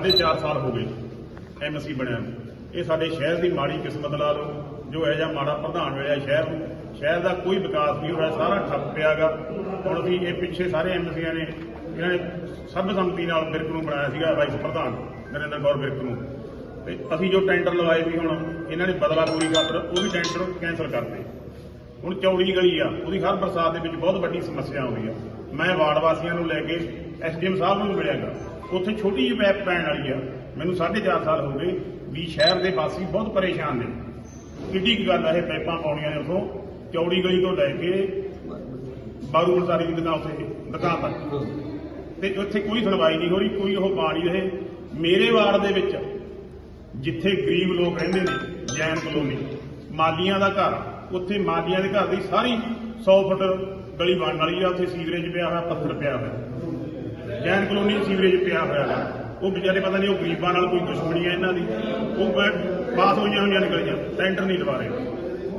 4.5 ਸਾਲ ਹੋ ਗਏ ਐਮਸੀ ਬਣਿਆ ਇਹ ਸਾਡੇ ਸ਼ਹਿਰ ਦੀ ਮਾੜੀ ਕਿਸਮਤ ਲਾ ਲਓ, ਜੋ ਇਹ ਜਿਹਾ ਮਾੜਾ ਪ੍ਰਧਾਨ ਮਿਲਿਆ ਸ਼ਹਿਰ ਨੂੰ। ਸ਼ਹਿਰ ਦਾ ਕੋਈ ਵਿਕਾਸ ਨਹੀਂ ਹੋਇਆ, ਸਾਰਾ ਠੱਪ ਪਿਆਗਾ। ਹੁਣ ਅਸੀਂ ਇਹ ਪਿੱਛੇ ਸਾਰੇ ਐਮਸੀਆਂ ਨੇ, ਇਹਨਾਂ ਨੇ ਸਰਬਸੰਮਤੀ ਨਾਲ ਬਿਰਕ ਨੂੰ ਬਣਾਇਆ ਸੀਗਾ ਵਾਈਸ ਪ੍ਰਧਾਨ ਨਰਿੰਦਰ ਗੌਰ ਬਿਰਕ ਨੂੰ। ਤੇ ਅਸੀਂ ਜੋ ਟੈਂਡਰ ਲਵਾਏ ਸੀ ਹੁਣ, ਇਹਨਾਂ ਨੇ ਬਦਲਾ ਪੂਰੀ ਖਾਤਰ ਉਹ ਵੀ ਟੈਂਡਰ ਕੈਂਸਲ ਕਰਤੇ। ਹੁਣ ਚੌੜੀ ਗਲੀ ਆ, ਉਹਦੀ ਹਰ ਬਰਸਾਤ ਦੇ ਵਿੱਚ ਬਹੁਤ ਵੱਡੀ ਸਮੱਸਿਆ ਆਉਂਦੀ ਆ। ਮੈਂ ਵਾਰਡ ਵਾਸੀਆਂ ਨੂੰ ਲੈ ਕੇ ਐਸਡੀਐਮ ਸਾਹਿਬ ਨੂੰ ਵੀ ਮਿਲਿਆਗਾ। ਉੱਥੇ ਛੋਟੀ ਜਿਹੀ ਪੈਪ ਪੈਣ ਵਾਲੀ ਆ। ਮੈਨੂੰ 4.5 ਸਾਲ ਹੋ ਗਏ ਵੀ ਸ਼ਹਿਰ ਦੇ ਵਾਸੀ ਬਹੁਤ ਪਰੇਸ਼ਾਨ ਨੇ। ਕਿੱਡੀ ਕੁ ਗੱਲ ਆ ਇਹ ਪੈਪਾਂ ਪਾਉਣੀਆਂ ਨੇ ਉਥੋਂ। ਚੌੜੀ ਗਲੀ ਤੋਂ ਲੈ ਕੇ ਬਾਰੂ ਮਲਸਾਰੀ ਦੀ ਦੁਕਾਨ ਉੱਥੇ, ਦੁਕਾਨ ਤੱਕ। ਤੇ ਉੱਥੇ ਕੋਈ ਸੁਣਵਾਈ ਨਹੀਂ ਹੋ ਰਹੀ, ਕੋਈ ਉਹ ਪਾ ਨਹੀਂ ਰਹੇ। ਮੇਰੇ ਵਾਰਡ ਦੇ ਵਿੱਚ ਜਿੱਥੇ ਗਰੀਬ ਲੋਕ ਰਹਿੰਦੇ ਨੇ, ਜੈਨ ਕਲੋਨੀ, ਮਾਲੀਆਂ ਦਾ ਘਰ, ਉੱਥੇ ਮਾਲੀਆਂ ਦੇ ਘਰ ਦੀ ਸਾਰੀ 100 ਫੁੱਟ ਗਲੀ ਬਣਨ ਵਾਲੀ ਆ। ਉੱਥੇ ਸੀਵਰੇਜ ਪਿਆ ਹੋਇਆ, ਪੱਥਰ ਪਿਆ ਹੋਇਆ। ਜੈਨ ਕਲੋਨੀ ਸੀਵਰੇਜ ਪਿਆ ਹੋਇਆ ਵਾ। ਉਹ ਵਿਚਾਰੇ ਪਤਾ ਨਹੀਂ ਉਹ ਗਰੀਬਾਂ ਨਾਲ ਕੋਈ ਦੁਸ਼ਮਣੀ ਹੈ ਇਹਨਾਂ ਦੀ। ਉਹ ਬ- ਪਾਸ ਹੋਈਆਂ ਹੋਈਆਂ ਨਿਕਲੀਆਂ ਟੈਂਡਰ ਨਹੀਂ ਲਵਾ ਰਹੇ।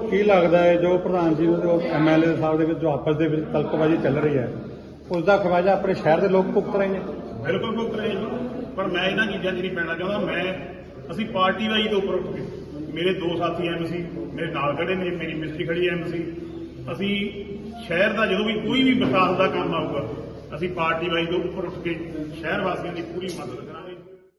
ਕੀ ਲੱਗਦਾ ਹੈ ਜੋ ਪ੍ਰਧਾਨ ਜੀ ਦੇ ਐਮਐਲਏ ਸਾਹਿਬ ਦੇ ਵਿੱਚ ਜੋ ਆਪਸ ਦੇ ਵਿੱਚ ਤਲਕਬਾਜ਼ੀ ਚੱਲ ਰਹੀ ਹੈ ਉਸ ਦਾ ਖਵਾਜਾ ਆਪਣੇ ਸ਼ਹਿਰ ਦੇ ਲੋਕ ਭੁਗਤ ਰਹੇ ਨੇ? ਬਿਲਕੁਲ ਭੁਗਤ ਰਹੇ ਜੀ ਪਰ ਮੈਂ ਇਹਨਾਂ ਚੀਜ਼ਾਂ 'ਚ ਨਹੀਂ ਪੈਣਾ ਚਾਹੁੰਦਾ। ਮੈਂ ਅਸੀਂ ਪਾਰਟੀ ਵਾਈ ਤੋਂ ਉੱਪਰ ਉੱਠ ਕੇ ਮੇਰੇ ਦੋ ਸਾਥੀ ਐਮਸੀ ਮੇਰੇ ਨਾਲ ਖੜੇ ਨੇ ਮੇਰੀ ਮਿਸਤਰੀ ਖੜੀ ਐਮਸੀ ਅਸੀਂ ਸ਼ਹਿਰ ਦਾ ਜਦੋਂ ਵੀ ਕੋਈ ਵੀ ਵਿਕਾਸ ਦਾ ਕੰਮ ਆਊਗਾ ਅਸੀਂ ਪਾਰਟੀ ਵਾਈਜ਼ ਤੋਂ ਉੱਪਰ ਉੱਠ ਕੇ ਸ਼ਹਿਰ ਵਾਸੀਆਂ ਦੀ ਪੂਰੀ ਮਦਦ ਕਰਾਂਗੇ।